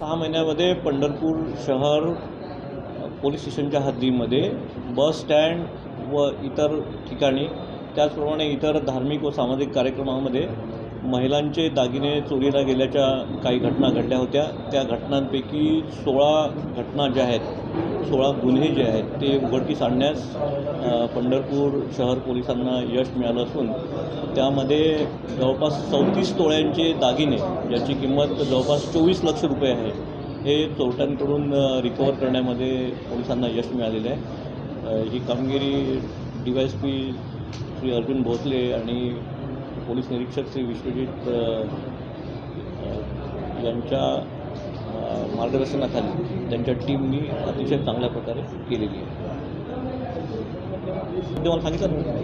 सहा महिन्यामध्ये पंढरपूर शहर पोलीस स्टेशनच्या हद्दीमध्ये बस स्टँड व इतर ठिकाणी त्याचप्रमाणे इतर धार्मिक व सामाजिक कार्यक्रमामध्ये महिलांचे दागिने चोरीला गेल्याच्या काही घटना घडल्या होत्या. त्या घटनांपैकी सोळा घटना ज्या आहेत सोळा गुन्हे जे आहेत ते उघडकीस आणण्यास पंढरपूर शहर पोलिसांना यश मिळालं असून त्यामध्ये जवळपास चौतीस तोळ्यांचे दागिने ज्याची किंमत जवळपास चोवीस लक्ष रुपये आहे हे चोरट्यांकडून रिकवर करण्यामध्ये पोलिसांना यश मिळालेलं आहे. ही कामगिरी D Y S P Shri Arjun Bhosale आणि पोलीस निरीक्षक श्री विश्वजित यांच्या मार्गदर्शनाखाली त्यांच्या टीमनी अतिशय चांगल्या प्रकारे केलेली आहे. सांगितलं?